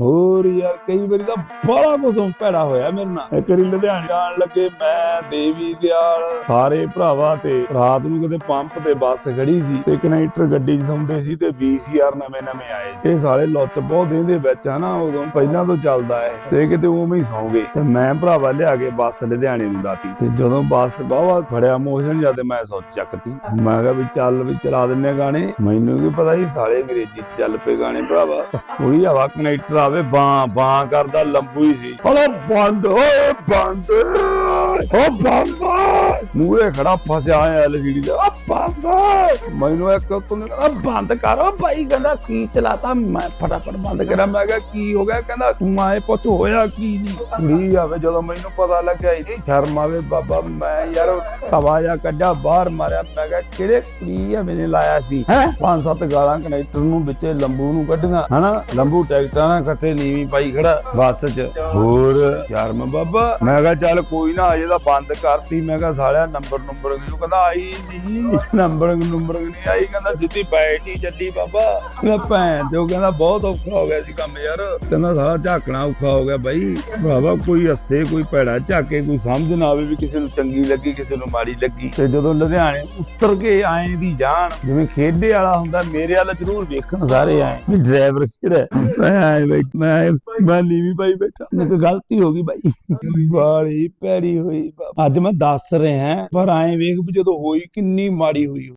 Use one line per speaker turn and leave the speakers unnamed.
Oh, ਹੋਰ ਯਾਰ, ਕਈ ਵਾਰੀ ਤਾਂ ਬੜਾ ਕੁਝ ਭੈੜਾ ਹੋਇਆ ਮੇਰੇ ਨਾਲ। ਇੱਕ ਵਾਰੀ ਲੁਧਿਆਣੇ ਜਾਣ ਲੱਗੇ, ਮੈਂ ਦੇਵੀ ਦਿਆਲ, ਸਾਰੇ ਭਰਾਵਾ ਤੇ ਰਾਤ ਨੂੰ ਕਿਤੇ ਪੰਪ ਤੇ ਬੱਸ ਖੜੀ ਸੀ ਤੇ ਕਨੈਕਟਰ ਗੱਡੀ 'ਚ ਸੌਂਦੇ ਸੀ ਤੇ VCR ਨਵੇਂ ਨਵੇਂ ਆਏ ਸੀ। ਇਹ ਸਾਰੇ ਲੁੱਤ ਬਹੁਤ ਦੇਂਦੇ ਵਿੱਚ ਆ ਨਾ, ਉਦੋਂ ਪਹਿਲਾਂ ਤੋਂ ਚੱਲਦਾ ਹੈ ਤੇ ਕਿਤੇ ਉਵੇਂ ਹੀ ਸੌਂ ਗਏ। ਤੇ ਮੈਂ ਭਰਾਵਾ ਲਿਆ ਕੇ ਬੱਸ ਲੁਧਿਆਣੇ ਨੂੰ ਦਾਤੀ ਤੇ ਜਦੋਂ ਬੱਸ ਬਾਵਾ ਫੜਿਆ ਮੋਸ਼ਨ ਜਦ ਮੈਂ ਸੋਚ ਚੱਕਤੀ। ਮੈਂ ਕਿਹਾ ਵੀ ਚੱਲ ਵੀ ਚਲਾ ਦਿੰਨੇ ਗਾਣੇ। ਮੈਨੂੰ ਕੀ ਪਤਾ ਸੀ ਸਾਰੇ ਅੰਗਰੇਜ਼ੀ ਚੱਲ ਪਏ ਗਾਣੇ ਭਰਾਵਾ। ਉਹੀ ਹਵਾ ਕਨੈਕਟਰ ਆਵੇ ਬਾਂ ਬਾਂ ਕਰਦਾ ਲੰਬੂ ਹੀ ਸੀ। ਹਲੋ ਬੰਦ ਓਏ ਬੰਦ। ਓ ਬੰਦ ਮੂਰੇ ਖੜਾ ਫਸਿਆ ਹੋਇਆ ਐਲਜੀਡੀ ਦਾ। ਆ ਬੰਦ ਮੈਨੂੰ ਇੱਕ ਤੁਨੇ ਕਹਿੰਦਾ ਬੰਦ ਕਰ। ਓ ਭਾਈ ਕਹਿੰਦਾ ਕੀ ਚਲਾਤਾ? ਮੈਂ ਫਟਾਫਟ ਬੰਦ ਕਰਾਂ ਮੈਂ ਕਿਹਾ ਕੀ ਹੋ ਗਿਆ? ਕਹਿੰਦਾ ਤੂੰ ਆਏ ਪੁੱਤ ਹੋਇਆ ਕੀ ਨਹੀਂ ਨਹੀਂ ਆਵੇ ਜਦੋਂ ਮੈਨੂੰ ਪਤਾ ਲੱਗਿਆ ਇਹ ਸ਼ਰਮ ਆਵੇ ਬਾਬਾ ਮੈਂ ਯਾਰ ਤਵਾ ਜਾ ਕੱਢਿਆ ਬਾਹਰ ਮਾਰਿਆ। ਮੈਂ ਕਿਹਾ ਕਿਹੜੇ ਕੁੜੀ ਆ ਮੈਨੇ ਲਾਇਆ ਸੀ? ਹੈ? ਪੰਜ ਸੱਤ ਗਾਲਾਂ ਕਨੈਕਟਰ ਨੂੰ ਵਿੱਚੇ ਲੰਬੂ ਨੂੰ ਕੱਢੀਆਂ ਹਨਾ? ਲੰਬੂ ਟਰੈਕਟਰਾਂ ਨਾਲ ਕੱਟੇ ਨੀਵੀਂ ਪਾਈ ਖੜਾ ਬੱਸ 'ਚ। ਹੋਰ ਸ਼ਰਮ ਬਾਬਾ। ਮੈਂ ਕਿਹਾ ਚੱਲ ਕੋਈ ਨਾ ਅਜੇ ਤਾਂ ਬੰਦ ਕਰਤੀ। ਮੈਂ ਕਿਹਾ ਸਾਲਿਆ, ਨੰਬਰ ਨੰਬਰ ਕਿਉਂ? ਕਹਿੰਦਾ, ਆਈ ਨਹੀਂ ਨੰਬਰ ਨੰਬਰ ਨਹੀਂ ਆਈ। ਕਹਿੰਦਾ, ਸਿੱਧੀ ਬੈਠ ਹੀ ਚੱਲੀ ਬਾਬਾ। ਮੈਂ ਭੈਣ ਜੋ ਕਹਿੰਦਾ, ਬਹੁਤ ਔਖਾ ਹੋ ਗਿਆ ਸੀ ਕੰਮ ਯਾਰ। ਕਹਿੰਦਾ, ਸਾਲਾ ਝਾਕਣਾ ਔਖਾ ਹੋ ਗਿਆ ਬਾਈ। ਬਾਬਾ, ਕੋਈ ਹੱਸੇ, ਕੋਈ ਭੈੜਾ ਝਾਕੇ, ਕੋਈ ਸਮਝ ਨਾ ਆਵੇ ਵੀ ਕਿਸੇ ਨੂੰ ਚੰਗੀ ਲੱਗੀ, ਕਿਸੇ ਨੂੰ ਮਾੜੀ ਲੱਗੀ। ਤੇ ਜਦੋਂ ਲੁਧਿਆਣੇ ਉਤਰ ਕੇ ਆਏ ਦੀ ਜਾਣ ਜਿਵੇਂ ਖੇਡੇ ਵਾਲਾ ਹੁੰਦਾ, ਮੇਰੇ ਵਾਲਾ ਜ਼ਰੂਰ ਵੇਖਣ ਸਾਰੇ ਆਏ। ਵੀ ਡਰਾਈਵਰ ਕਿਹੜਾ ਮੈਂ ਆਏ ਬਈ ਮੈਂ ਮੈਂ ਨੀਵੀਂ ਪਾਈ ਬੈਠਾ। ਮੇਰੇ ਕੋਲ ਗਲਤੀ ਹੋ ਗਈ ਬਾਈ। ਬਾਲੀ ਪੈੜੀ ਹੋਈ। ਬਾਬਾ। ਅੱਜ ਮੈਂ ਦੱਸ ਰਿਹਾ ਪਰ ਐਂ ਵੇਖ ਵੀ ਜਦੋਂ ਹੋਈ ਕਿੰਨੀ ਮਾੜੀ ਹੋਈ